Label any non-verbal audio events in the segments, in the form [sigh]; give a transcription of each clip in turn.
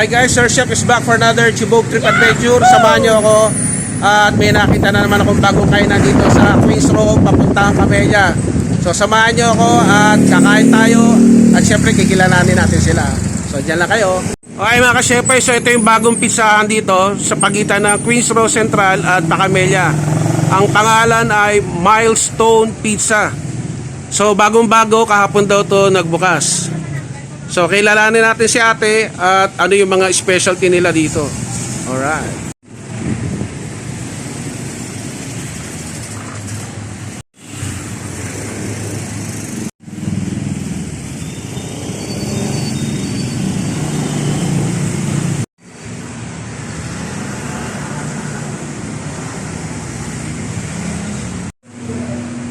Hi guys, Sir Chef is back for another Chibog Trip Adventure. Samahan niyo ako at may nakita na naman akong bagong kainan dito sa Queens Row, papuntang Camellia. So samahan niyo ako at kakain tayo at syempre kikilalanin natin sila. So dyan lang kayo. Okay mga ka-shepherd, so ito yung bagong pizzahan dito sa pagitan ng Queens Row Central at Pacamellia. Ang pangalan ay Milestone Pizza. So bagong-bago kahapon daw to nagbukas. So kilalanin natin si ate at ano yung mga specialty nila dito. Alright.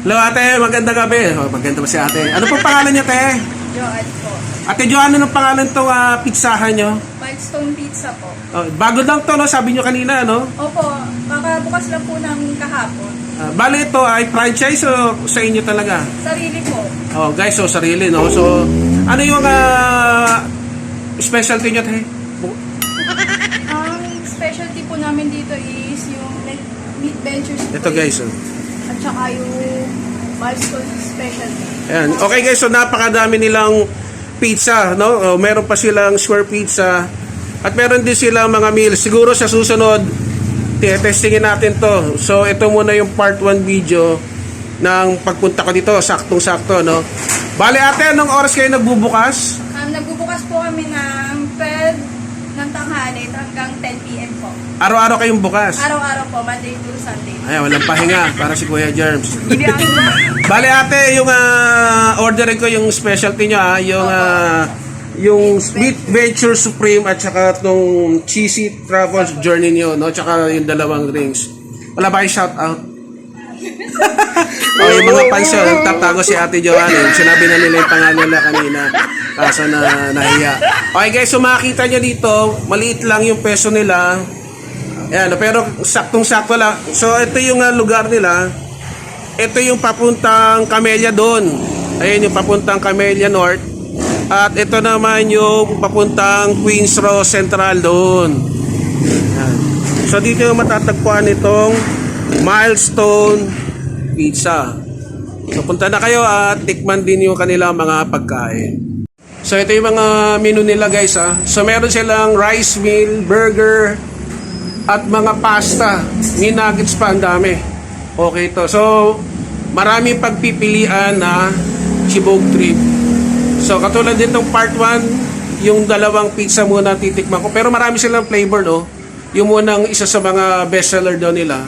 Hello ate, magandang gabi. Oh, maganda ba si ate? Ano pong pangalan niya te? Joan po. Ate Jo, ano ng pangalan tong ah, pizzahan nyo? Milestone Pizza po. Oh, bago lang to, no? Sabi nyo kanina, no? Opo, kakabukas lang po ng kahapon. Uh, bali ito ay franchise o sa inyo talaga? Sarili po. Oh, guys, so sarili, no? So, ano yung ah, specialty nyo? Ang specialty po namin dito is yung like, meat ventures. Ito, guys, oh. At saka yung milestone specialty. Ayan. Okay, guys, so napakadami nilang pizza, no? Oh, meron pa silang square pizza. At meron din silang mga meals. Siguro sa susunod, testingin natin to. So, ito muna yung part 1 video ng pagpunta ko dito. Saktong-sakto, no? Bali, ate, anong oras kayo nagbubukas? Um, nagbubukas po kami ng 12 ng tanghali hanggang 10 p.m. po. Araw-araw kayong bukas. Araw-araw po, Monday to Sunday. Ay, walang pahinga para si Kuya Germs. [laughs] Hindi ako Bale ate, yung ah, orderin ko yung specialty nyo ah, yung ah, yung Meat Venture Supreme at saka tong Cheesy Travels Journey nyo, no? Tsaka yung dalawang drinks. Wala ba kayong shout out? Yung mga fans yun, tatago si Ate Joanne. Sinabi na nila yung pangalan nila kanina. Kaso na nahiya. Okay guys, so makikita nyo dito, maliit lang yung peso nila. Ayan, pero saktong-sakto lang. So ito yung ah, lugar nila. Ito yung papuntang Camellia doon. Ayun yung papuntang Camellia North. At ito naman yung papuntang Queens Row Central doon. Ayan. So dito yung matatagpuan itong Milestone Pizza. So punta na kayo at tikman din yung kanilang mga pagkain. So ito yung mga menu nila guys ha. So meron silang rice meal, burger, at mga pasta. May nuggets pa ang dami. Okay to. So, maraming pagpipilian na Chibog trip. So, katulad ditong part 1, yung dalawang pizza muna titikman ko. Pero marami silang flavor, no? Yung munang isa sa mga bestseller daw nila.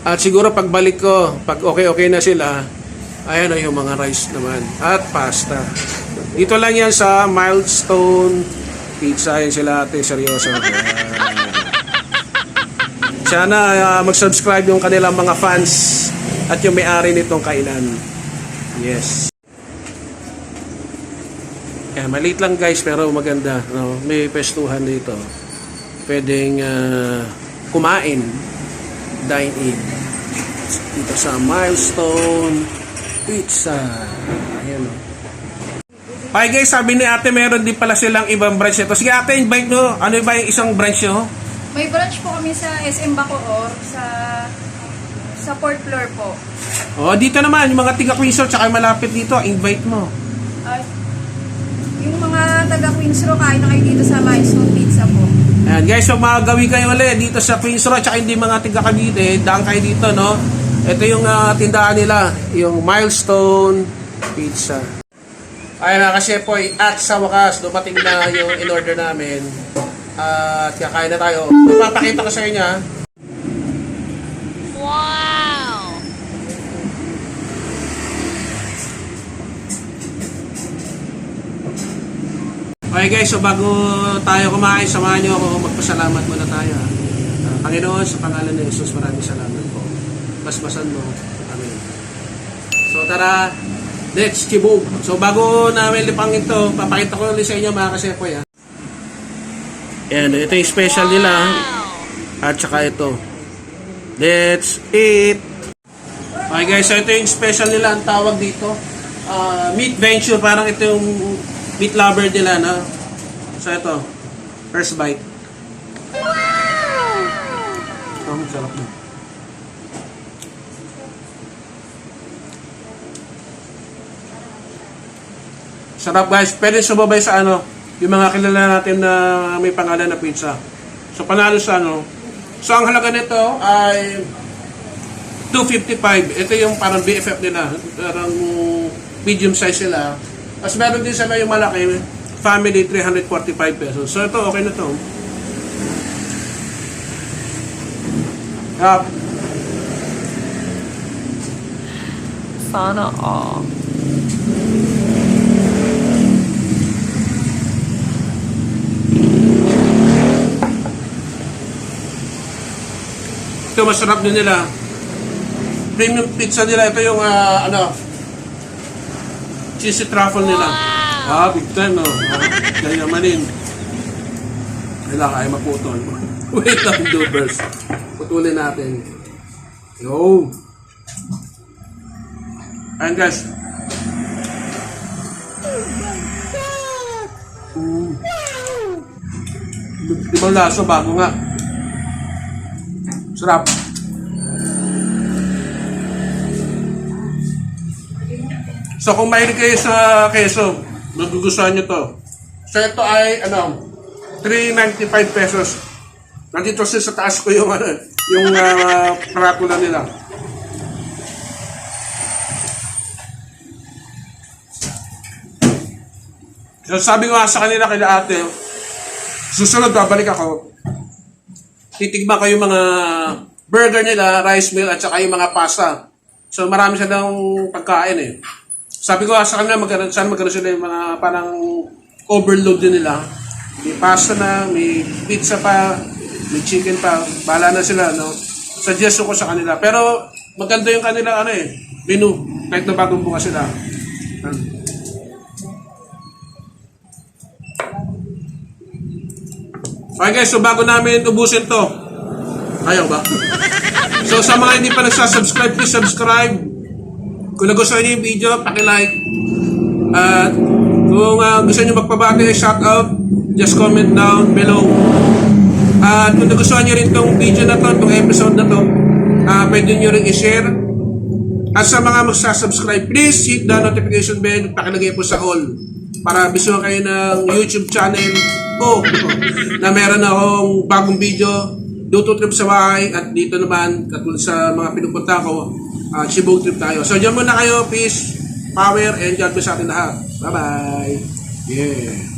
At siguro pagbalik ko, pag okay-okay na sila, ayan o yung mga rice naman. At pasta. Dito lang yan sa Milestone Pizza. Ayan sila ate, seryoso. Ayan. Sana ah, mag-subscribe yung kanilang mga fans at yung may-ari nitong kainan. Yes. Kaya maliit lang guys pero maganda. No? May pestuhan dito. Pwedeng ah, kumain. Dine in. Dito sa Milestone Pizza. Ayan o. Okay guys, sabi ni ate meron din pala silang ibang branch nito. Sige ate, invite nyo. Ano ba yung isang branch nyo? May branch po kami sa SM Bacoor sa sa fourth floor po. Oh, dito naman, yung mga tiga Queensor, tsaka yung malapit dito, invite mo. At yung mga taga Queens Row, kain na kayo dito sa Milestone Pizza po. Ayan, guys, so magawi kayo ulit dito sa Queensor, tsaka hindi mga tiga Cavite, daan kayo dito, no? Ito yung ah, tindahan nila, yung Milestone Pizza. Ayan na kasi po, at sa wakas, dumating na yung in-order namin. At kakain na tayo. Papakita ko sa inyo, ha? Okay guys, so bago tayo kumain, samahan niyo ako, magpasalamat muna tayo. ha. Ah, Panginoon, sa pangalan ni Jesus, maraming salamat po. Basbasan mo kami. So tara, let's chibog. So bago namin lipang ito, papakita ko ulit sa inyo mga kasepoy. Ha. Yan, ito yung special nila. At saka ito. Let's eat! Okay guys, so ito yung special nila, ang tawag dito. Ah, meat venture, parang ito yung meat lover nila, no? So ito. First bite. Wow! Ang sarap na. Sarap guys. Pwede sumabay sa ano, yung mga kilala natin na may pangalan na pizza. So panalo sa ano. So ang halaga nito ay 255. Ito yung parang BFF nila. Parang medium size sila. Tapos meron din sila yung malaki, family 345 pesos. So ito okay na to. Yup. Sana all. Ito masarap din nila. Premium pizza nila. Ito yung ah, ano, cheesy truffle nila. Ah, big time no. Ah, yayamanin. Kailangan ay maputol. [laughs] Wait lang, dubers. Putulin natin. Yo. Ayan guys. Mm. Ibang laso, bago nga. Sarap. So kung mahilig kayo sa keso, magugustuhan nyo to. So ito ay ano, 395 pesos. Nandito siya sa taas ko yung ano, yung uh, karatula nila. So sabi ko nga sa kanila kay ate, susunod babalik ako, titigman ko yung mga burger nila, rice meal, at saka yung mga pasta. So marami silang pagkain eh. Sabi ko sa kanila, magkaroon, sana magkaroon sila yung mga parang overload din nila. May pasta na, may pizza pa, may chicken pa. Bahala na sila, no? Suggest ko sa kanila. Pero maganda yung kanila, ano eh, menu. Kahit na bagong bukas sila. Okay guys, so bago namin ubusin to, ayaw ba? So sa mga hindi pa nagsasubscribe, please subscribe. Kung nagustuhan niyo yung video, paki-like. At kung uh, gusto niyo magpabati, shoutout, just comment down below. At kung nagustuhan niyo rin tong video na to, tong episode na to, uh, pwede niyo rin i-share. At sa mga magsasubscribe, please hit the notification bell, pakilagay po sa all para bisuhan kayo ng YouTube channel ko na meron akong bagong video Duto trip sa bahay at dito naman katulad sa mga pinupunta ko uh, Cebu trip tayo. So dyan muna kayo. Peace, power, and God bless sa atin lahat. Bye-bye. Yeah.